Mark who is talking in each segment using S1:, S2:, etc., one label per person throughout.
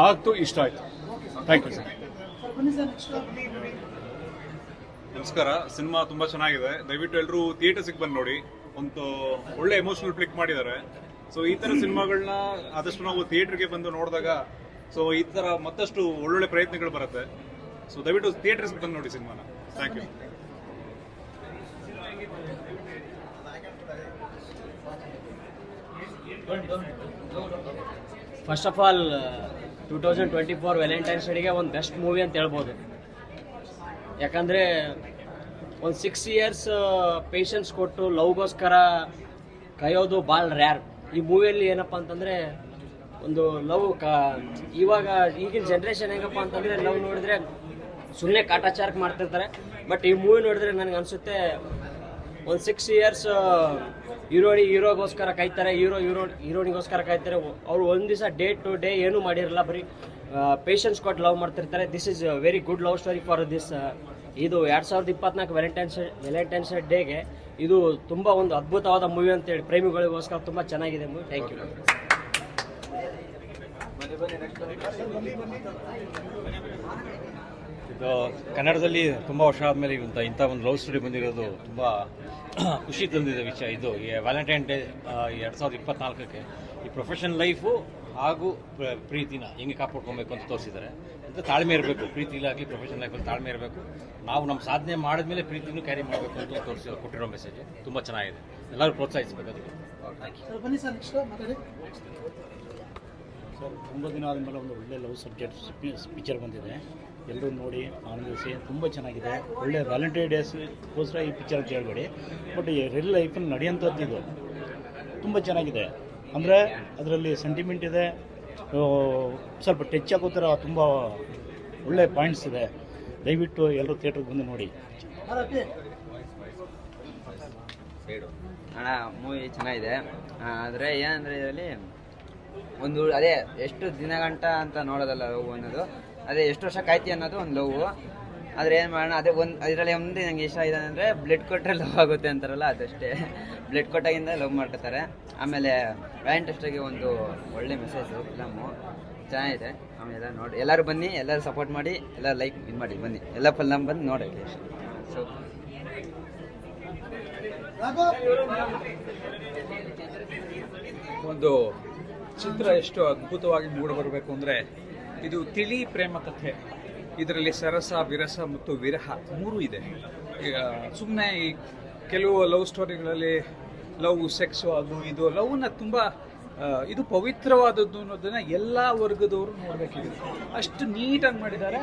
S1: ಆಗ್ತು ಇಷ್ಟ ಆಯ್ತು thank you sir
S2: ನಮಸ್ಕಾರ. ಸಿನಿಮಾ ತುಂಬಾ ಚೆನ್ನಾಗಿದೆ. ದಯವಿಟ್ಟು ಎಲ್ಲರೂ ಥಿಯೇಟರ್ಸಿಗೆ ಬಂದು ನೋಡಿ. ಒಂದು ಒಳ್ಳೆ ಎಮೋಷನಲ್ ಫ್ಲಿಕ್ ಮಾಡಿದ್ದಾರೆ. ಸೊ ಈ ತರ ಸಿನಿಮಾಗಳನ್ನ ಆದಷ್ಟು ನಾವು ಥಿಯೇಟರ್ಗೆ ಬಂದು ನೋಡಿದಾಗ ಸೊ ಈ ತರ ಮತ್ತಷ್ಟು ಒಳ್ಳೊಳ್ಳೆ ಪ್ರಯತ್ನಗಳು ಬರುತ್ತೆ. ಸೊ ದಯವಿಟ್ಟು ಥಿಯೇಟರ್ಸ್ಗೆ ಬಂದು ನೋಡಿ ಸಿನಿಮಾನ. Thank you
S3: first of all two thousand twenty four Valentine's ಡೇಗೆ ಒಂದು ಬೆಸ್ಟ್ ಮೂವಿ ಅಂತ ಹೇಳ್ಬೋದು. ಯಾಕಂದರೆ ಒಂದು ಸಿಕ್ಸ್ ಇಯರ್ಸ್ ಪೇಷನ್ಸ್ ಕೊಟ್ಟು ಲವ್ಗೋಸ್ಕರ ಕಾಯೋದು ಭಾಳ ರ್ಯಾರ್ ಈ ಮೂವಿಯಲ್ಲಿ ಏನಪ್ಪ ಅಂತಂದರೆ ಒಂದು ಲವ್ ಕ, ಇವಾಗ ಈಗಿನ ಜನ್ರೇಷನ್ ಹೆಂಗಪ್ಪ ಅಂತಂದರೆ ಲವ್ ನೋಡಿದ್ರೆ ಸುಮ್ಮನೆ ಕಾಟಾಚಾರಕ್ಕೆ ಮಾಡ್ತಿರ್ತಾರೆ. ಬಟ್ ಈ ಮೂವಿ ನೋಡಿದ್ರೆ ನನಗೆ ಅನಿಸುತ್ತೆ ಒಂದು ಸಿಕ್ಸ್ ಇಯರ್ಸ್ ಹೀರೋನಿ ಹೀರೋಗೋಸ್ಕರ ಕಾಯ್ತಾರೆ, ಹೀರೋ ಹೀರೋ ಹೀರೋನಿಗೋಸ್ಕರ ಕಾಯ್ತಾರೆ. ಅವ್ರು ಒಂದು ದಿವಸ ಡೇ ಟು ಡೇ ಏನೂ ಮಾಡಿರಲ್ಲ, ಬರೀ ಪೇಷನ್ಸ್ ಕೊಟ್ಟು ಲವ್ ಮಾಡ್ತಿರ್ತಾರೆ. This is very good love story for this ಇದು ಎರಡು ಸಾವಿರದ ಇಪ್ಪತ್ನಾಲ್ಕು ವ್ಯಾಲೆಂಟೈನ್ಸ್ ವ್ಯಾಲೆಂಟೈನ್ಸ್ ಡೇಗೆ ಇದು ತುಂಬ ಒಂದು ಅದ್ಭುತವಾದ ಮೂವಿ ಅಂತೇಳಿ ಪ್ರೇಮಿಗಳಿಗೋಸ್ಕರ ತುಂಬ ಚೆನ್ನಾಗಿದೆ ಮೂವಿ ಥ್ಯಾಂಕ್ ಯು
S4: ಕನ್ನಡದಲ್ಲಿ ತುಂಬ ವರ್ಷ ಆದಮೇಲೆ ಇಂಥ ಇಂಥ ಒಂದು ಲವ್ ಸ್ಟೋರಿ ಬಂದಿರೋದು ತುಂಬ ಖುಷಿ ತಂದಿದೆ ವಿಷಯ ಇದು. ಈ ವ್ಯಾಲೆಂಟೈನ್ ಡೇ ಎರಡು ಸಾವಿರದ ಇಪ್ಪತ್ನಾಲ್ಕಕ್ಕೆ ಈ ಪ್ರೊಫೆಷನಲ್ ಲೈಫು ಹಾಗೂ ಪ್ರ- ಪ್ರೀತಿನ ಹೆಂಗೆ ಕಾಪಾಡ್ಕೊಬೇಕು ಅಂತ ತೋರಿಸಿದ್ದಾರೆ. ಅಂತ ತಾಳ್ಮೆ ಇರಬೇಕು. ಪ್ರೀತಿಲಾಗಲಿ ಪ್ರೊಫೆಷನಲ್ ಲೈಫಲ್ಲಿ ತಾಳ್ಮೆ ಇರಬೇಕು. ನಾವು ನಮ್ಮ ಸಾಧನೆ ಮಾಡಿದ್ಮೇಲೆ ಪ್ರೀತಿನೂ ಕ್ಯಾರಿ ಮಾಡಬೇಕು ಅಂತ ತೋರಿಸಿ, ಕೊಟ್ಟಿರೋ ಮೆಸೇಜ್ ತುಂಬ ಚೆನ್ನಾಗಿದೆ. ಎಲ್ಲರೂ ಪ್ರೋತ್ಸಾಹಿಸಬೇಕು ಅದಕ್ಕೆ.
S1: ಸರ್ ತುಂಬ ದಿನ ಆದಮೇಲೆ ಒಂದು ಒಳ್ಳೆ ಲವ್ ಸಬ್ಜೆಕ್ಟ್ ಪಿಕ್ಚರ್ ಬಂದಿದೆ. ಎಲ್ಲರೂ ನೋಡಿ, ಆನಂದಿಸಿ, ತುಂಬ ಚೆನ್ನಾಗಿದೆ. ಒಳ್ಳೆ ವ್ಯಾಲೆಂಟೈನ್ ಡೇಸ್ಗೋಸ್ಕರ ಈ ಪಿಕ್ಚರ್ ಅಂತ ಹೇಳ್ಬೇಡಿ. ಬಟ್ ರಿಯಲ್ ಲೈಫಲ್ಲಿ ನಡೆಯೋಂಥದ್ದು ಇದು. ತುಂಬ ಚೆನ್ನಾಗಿದೆ. ಅಂದರೆ ಅದರಲ್ಲಿ ಸೆಂಟಿಮೆಂಟ್ ಇದೆ. ಸ್ವಲ್ಪ ಟಚ್ ಆಗೋ ಥರ ತುಂಬ ಒಳ್ಳೆ ಪಾಯಿಂಟ್ಸ್ ಇದೆ. ದಯವಿಟ್ಟು ಎಲ್ಲರೂ ಥಿಯೇಟ್ರಿಗೆ ಬಂದು ನೋಡಿ.
S5: ಅಣ್ಣ ಮೂವಿ ಚೆನ್ನಾಗಿದೆ. ಆದರೆ ಏನಂದರೆ ಇದರಲ್ಲಿ ಒಂದು ಅದೇ ಎಷ್ಟು ದಿನಗಂಟ ಅಂತ ನೋಡೋದಲ್ಲ ಲವ್ ಅನ್ನೋದು ಅದೇ ಎಷ್ಟು ವರ್ಷ ಕಾಯ್ತಿ ಅನ್ನೋದು ಒಂದು ಲವ್. ಆದರೆ ಏನು ಮಾಡೋಣ ಅದೇ ಒಂದು ಅದರಲ್ಲಿ ಒಂದು ನಂಗೆ ಇಷ್ಟ ಇದೆ ಅಂದರೆ ಬ್ಲಡ್ ಕೊಟ್ಟರೆ ಲವ್ ಆಗುತ್ತೆ ಅಂತಾರಲ್ಲ ಅದಷ್ಟೇ. ಬ್ಲಡ್ ಕೊಟ್ಟಾಗಿಂದ ಲವ್ ಮಾಡ್ಕೊತಾರೆ. ಆಮೇಲೆ ವ್ಯಾಲೆಂಟೈನ್ಸ್ಗೆ ಒಂದು ಒಳ್ಳೆ ಮೆಸೇಜ್ ಫಿಲಮು ಚೆನ್ನಾಗಿದೆ. ಆಮೇಲೆ ನೋಡಿ ಎಲ್ಲರೂ ಬನ್ನಿ ಎಲ್ಲರೂ ಸಪೋರ್ಟ್ ಮಾಡಿ ಎಲ್ಲ ಲೈಕ್ ಇದು ಮಾಡಿ ಬನ್ನಿ. ಎಲ್ಲ ಫಿಲಮ್ ಬಂದು ನೋಡಿ ಸೊ
S6: ಒಂದು ಚಿತ್ರ ಎಷ್ಟು ಅದ್ಭುತವಾಗಿ ಮೂಡಿಬರಬೇಕು ಅಂದರೆ ಇದು ತಿಳಿ ಪ್ರೇಮ ಕಥೆ. ಇದರಲ್ಲಿ ಸರಸ, ವಿರಸ ಮತ್ತು ವಿರಹ ಮೂರು ಇದೆ. ಸುಮ್ಮನೆ ಈ ಕೆಲವು ಲವ್ ಸ್ಟೋರಿಗಳಲ್ಲಿ ಲವ್, ಸೆಕ್ಸು ಅದು ಇದು ಲವ್ನ ತುಂಬ ಇದು ಪವಿತ್ರವಾದದ್ದು ಅನ್ನೋದನ್ನ ಎಲ್ಲ ವರ್ಗದವರು ನೋಡಬೇಕಿದೆ. ಅಷ್ಟು ನೀಟಾಗಿ ಮಾಡಿದ್ದಾರೆ.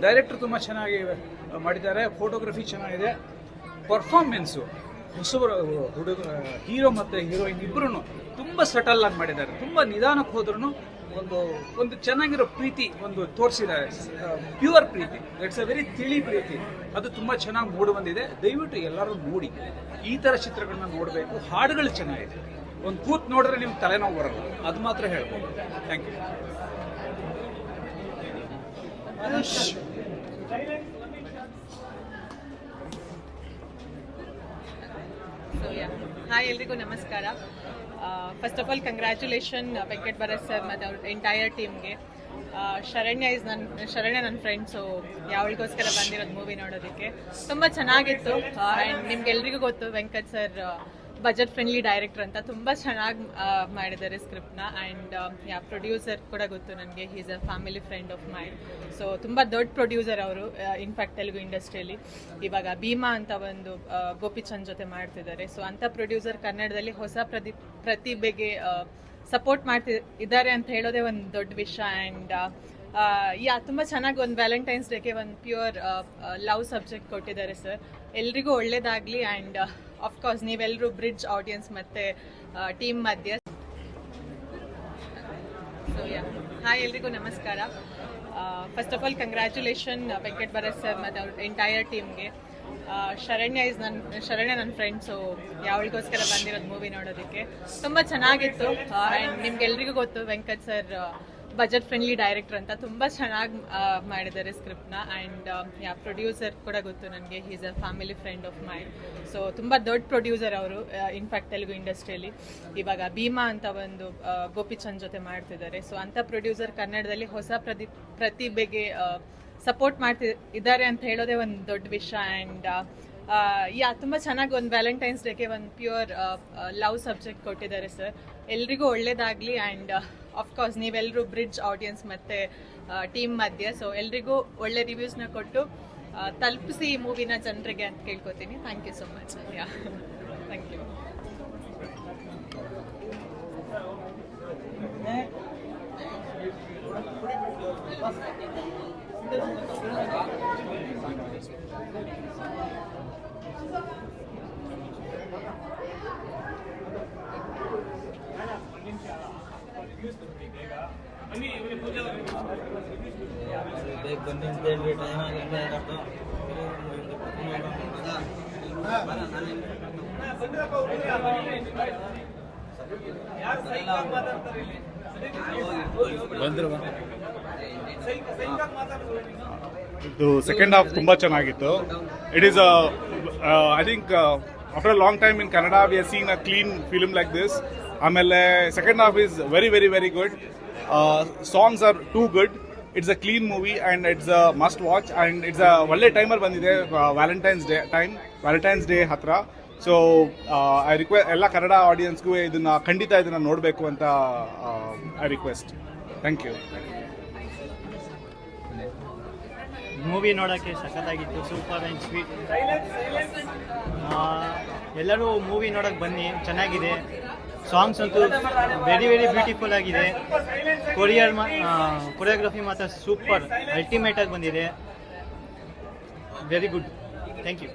S6: ಡೈರೆಕ್ಟ್ರು ತುಂಬ ಚೆನ್ನಾಗಿ ಮಾಡಿದ್ದಾರೆ. ಫೋಟೋಗ್ರಫಿ ಚೆನ್ನಾಗಿದೆ. ಪರ್ಫಾರ್ಮೆನ್ಸು ಹೊಸಬರು ಹುಡುಗ, ಹೀರೋ ಮತ್ತು ಹೀರೋಯಿನ್ ಇಬ್ಬರೂ ತುಂಬ ಸಟಲ್ ಆಗಿ ಮಾಡಿದ್ದಾರೆ. ತುಂಬ ನಿಧಾನಕ್ಕೆ ಹೋದ್ರೂ ಒಂದು ಒಂದು ಚೆನ್ನಾಗಿರೋ ಪ್ರೀತಿ ಒಂದು ತೋರಿಸಿದ್ದಾರೆ. ಪ್ಯೂರ್ ಪ್ರೀತಿ. ಇಟ್ಸ್ ಅ ವೆರಿ ತಿಳಿ ಪ್ರೀತಿ. ಅದು ತುಂಬ ಚೆನ್ನಾಗಿ ಮೂಡಿ ಬಂದಿದೆ. ದಯವಿಟ್ಟು ಎಲ್ಲರೂ ನೋಡಿ. ಈ ಥರ ಚಿತ್ರಗಳನ್ನ ನೋಡಬೇಕು. ಹಾಡುಗಳು ಚೆನ್ನಾಗಿದೆ. ಒಂದು ಕೂತ್ ನೋಡಿದ್ರೆ ನಿಮ್ಮ ತಲೆನೋವು ಬರಲ್ಲ. ಅದು ಮಾತ್ರ ಹೇಳ್ಬೋದು. ಥ್ಯಾಂಕ್ ಯು
S7: ಹಾಯ್ ಎಲ್ರಿಗೂ ನಮಸ್ಕಾರ. First of all congratulation Venkat Bharath sir ಮತ್ತು ಅವ್ರ ಎಂಟೈರ್ ಟೀಮ್ಗೆ ಶರಣ್ಯ ಇಸ್ ನನ್ನ ಶರಣ್ಯ ನನ್ನ ಫ್ರೆಂಡ್ಸು ಯಾವಳಿಗೋಸ್ಕರ ಬಂದಿರೋದು ಮೂವಿ ನೋಡೋದಕ್ಕೆ. ತುಂಬ ಚೆನ್ನಾಗಿತ್ತು. ಆ್ಯಂಡ್ ನಿಮ್ಗೆಲ್ರಿಗೂ ಗೊತ್ತು Venkat sir budget friendly director ಅಂತ ತುಂಬ ಚೆನ್ನಾಗಿ ಮಾಡಿದ್ದಾರೆ ಸ್ಕ್ರಿಪ್ಟ್ನ ಆ್ಯಂಡ್ ಯಾ ಪ್ರೊಡ್ಯೂಸರ್ ಕೂಡ ಗೊತ್ತು ನನಗೆ. He's a family friend of mind so ತುಂಬ ದೊಡ್ಡ ಪ್ರೊಡ್ಯೂಸರ್ ಅವರು ಇನ್ಫ್ಯಾಕ್ಟ್ ತೆಲುಗು ಇಂಡಸ್ಟ್ರಿಯಲ್ಲಿ ಇವಾಗ ಭೀಮಾ ಅಂತ ಒಂದು ಗೋಪಿಚಂದ್ ಜೊತೆ ಮಾಡ್ತಿದ್ದಾರೆ. ಸೊ ಅಂಥ ಪ್ರೊಡ್ಯೂಸರ್ ಕನ್ನಡದಲ್ಲಿ ಹೊಸ ಪ್ರತಿ ಪ್ರತಿಭೆಗೆ ಸಪೋರ್ಟ್ ಮಾಡ್ತಿದ್ದಾರೆ ಅಂತ ಹೇಳೋದೇ ಒಂದು ದೊಡ್ಡ ವಿಷಯ. ಆ್ಯಂಡ್ ಯಾ, ತುಂಬ ಚೆನ್ನಾಗಿ ಒಂದು ವ್ಯಾಲೆಂಟೈನ್ಸ್ ಡೇಗೆ ಒಂದು ಪ್ಯೂರ್ ಲವ್ ಸಬ್ಜೆಕ್ಟ್ ಕೊಟ್ಟಿದ್ದಾರೆ ಸರ್ ಎಲ್ರಿಗೂ ಒಳ್ಳೇದಾಗಲಿ ಆ್ಯಂಡ್ ಅಫ್ಕೋರ್ಸ್ ನೀವೆಲ್ಲರೂ ಬ್ರಿಡ್ಜ್ ಆಡಿಯನ್ಸ್ ಮತ್ತು ಟೀಮ್ ಮಧ್ಯೆ. ಸೊ ಯಾ ಹಾಯ್ ಎಲ್ರಿಗೂ ನಮಸ್ಕಾರ. First of all congratulation Venkat Bharat sir ಮತ್ತು ಅವ್ರ ಎಂಟೈರ್ ಟೀಮ್ಗೆ ಶರಣ್ಯ ಇಸ್ ನನ್ನ ಶರಣ್ಯ ನನ್ನ ಫ್ರೆಂಡ್ಸು ಯಾವಳಿಗೋಸ್ಕರ ಬಂದಿರೋದು ಮೂವಿ ನೋಡೋದಕ್ಕೆ. ತುಂಬ ಚೆನ್ನಾಗಿತ್ತು. ಆ್ಯಂಡ್ ನಿಮ್ಗೆಲ್ರಿಗೂ ಗೊತ್ತು Venkat sir budget friendly director ಅಂತ ತುಂಬ ಚೆನ್ನಾಗಿ ಮಾಡಿದ್ದಾರೆ ಸ್ಕ್ರಿಪ್ಟ್ನ ಆ್ಯಂಡ್ ಯಾ ಪ್ರೊಡ್ಯೂಸರ್ ಕೂಡ ಗೊತ್ತು ನನಗೆ. He's a family friend of my so ತುಂಬ ದೊಡ್ಡ ಪ್ರೊಡ್ಯೂಸರ್ ಅವರು ಇನ್ಫ್ಯಾಕ್ಟ್ ತೆಲುಗು ಇಂಡಸ್ಟ್ರಿಯಲ್ಲಿ ಇವಾಗ ಭೀಮಾ ಅಂತ ಒಂದು ಗೋಪಿಚಂದ್ ಜೊತೆ ಮಾಡ್ತಿದ್ದಾರೆ. ಸೊ ಅಂಥ ಪ್ರೊಡ್ಯೂಸರ್ ಕನ್ನಡದಲ್ಲಿ ಹೊಸ ಪ್ರತಿ, ಪ್ರತಿಭೆಗೆ ಸಪೋರ್ಟ್ ಮಾಡ್ತಿ, ಇದ್ದಾರೆ ಅಂತ ಹೇಳೋದೇ ಒಂದು ದೊಡ್ಡ ವಿಷಯ. ಆ್ಯಂಡ್ ಯಾ ತುಂಬ ಚೆನ್ನಾಗಿ ಒಂದು ವ್ಯಾಲೆಂಟೈನ್ಸ್ ಡೇಗೆ ಒಂದು ಪ್ಯೂರ್ ಲವ್ ಸಬ್ಜೆಕ್ಟ್ ಕೊಟ್ಟಿದ್ದಾರೆ ಸರ್ ಎಲ್ರಿಗೂ ಒಳ್ಳೇದಾಗಲಿ ಆ್ಯಂಡ್ ಆಫ್ಕೋರ್ಸ್ ನೀವೆಲ್ಲರೂ ಬ್ರಿಡ್ಜ್ ಆಡಿಯನ್ಸ್ ಮತ್ತು ಟೀಮ್ ಮಧ್ಯೆ. ಸೊ ಎಲ್ರಿಗೂ ಒಳ್ಳೆ ರಿವ್ಯೂಸ್ನ ಕೊಟ್ಟು ಆ, ತಲುಪಿಸಿ ಈ ಮೂವಿನ ಜನರಿಗೆ ಅಂತ ಕೇಳ್ಕೊತೀನಿ. Thank you so much you
S2: ಇದು ಸೆಕೆಂಡ್ ಹಾಫ್ ತುಂಬಾ ಚೆನ್ನಾಗಿತ್ತು. It is I think after long time in Kannada we are seen a clean film like this ಆಮೇಲೆ second half is very very very good songs are too good it's a clean movie and it's a must watch and it's a ಒಳ್ಳೆ ಟೈಮಲ್ಲಿ ಬಂದಿದೆ Valentine's Day time Valentine's Day ಹತ್ರ. So I request ಎಲ್ಲ ಕನ್ನಡ ಆಡಿಯನ್ಸ್ಗೂ ಇದನ್ನು ಖಂಡಿತ ಇದನ್ನು ನೋಡಬೇಕು ಅಂತ I request thank you
S8: movie ನೋಡೋಕ್ಕೆ ಸಖತ್ತಾಗಿತ್ತು ಸೂಪರ್ ಆ್ಯಂಡ್ ಸ್ವೀಟ್ ಎಲ್ಲರೂ ಮೂವಿ ನೋಡೋಕ್ಕೆ ಬನ್ನಿ, ಚೆನ್ನಾಗಿದೆ. ಸಾಂಗ್ಸ್ ಅಂತೂ ವೆರಿ ವೆರಿ ಬ್ಯೂಟಿಫುಲ್ ಆಗಿದೆ. ಕೊರಿಯರ್ ಕೊರಿಯೋಗ್ರಫಿ ಮಾತ್ರ ಸೂಪರ್ ಅಲ್ಟಿಮೇಟ್ ಆಗಿ ಬಂದಿದೆ. Very good thank you